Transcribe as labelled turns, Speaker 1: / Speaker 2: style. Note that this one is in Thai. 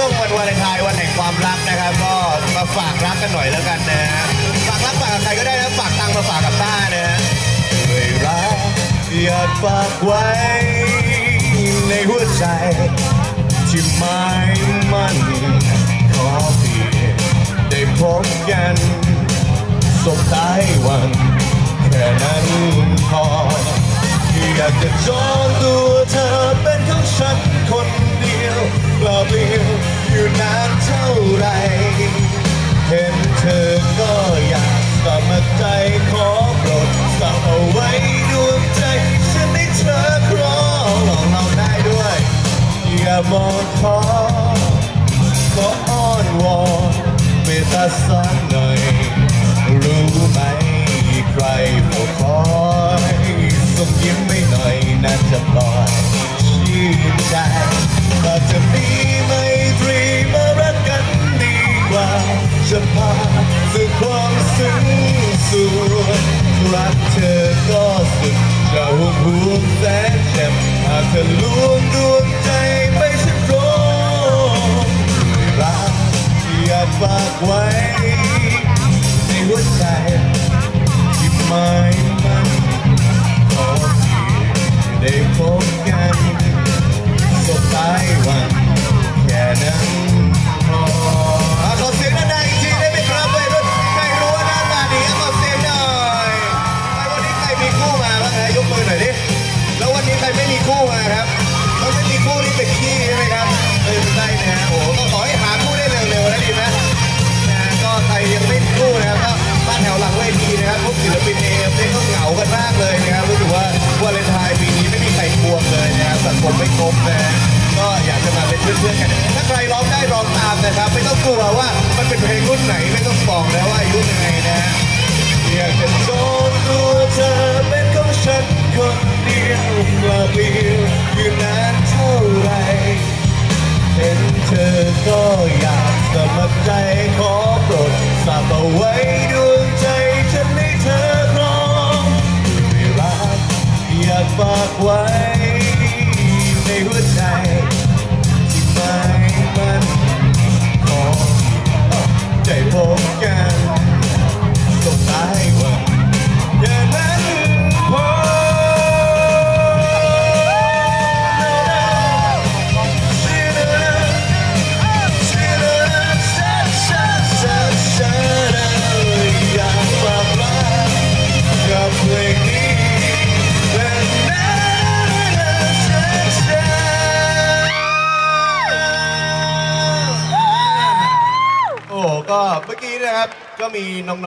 Speaker 1: ช่วงวันวาเลนไทน์วันแห่งความรักนะครับ ก็มาฝากรักกันหน่อยแล้วกันนะฮะฝากรักฝากกับใครก็ได้นะฝากตังค์มาฝากกับต้านะฮะด้วยรักอยากฝากไว้ ในหัวใจ ที่ไม่มันขอเพียงได้พบกันสบตาให้วันแค่นั้นพออยากจะจอ ว่าจะพาสู่ความซึ้งสุดรักเธอก็สุดจะห่วงห่วงแสนเจ็บหากเธอลวงดวงใจไปสักโรมรักที่อยากฝากไว้ในหัวใจ นะครับสังคมไม่ครบนะก็อยากจะมาเป็นเพื่อนๆกัน ถ้าใครร้องได้ร้องตามนะครับ ไม่ต้องกลัวว่ามันเป็นเพลงรุ่นไหนไม่ต้องบอกแล้วว่าอายุยังไงนะฮะอยากจะจองตัวเธอเป็นของฉันคนเดียวเปล่าเปลี่ยวอยู่นานเท่าไหรเห็นเธอก็อยากสมัครใจขอโปรดสาบเอาไว้ดวงใจฉันให้เธอครองด้วยรักอยากฝากไว้ ก็มีน้อง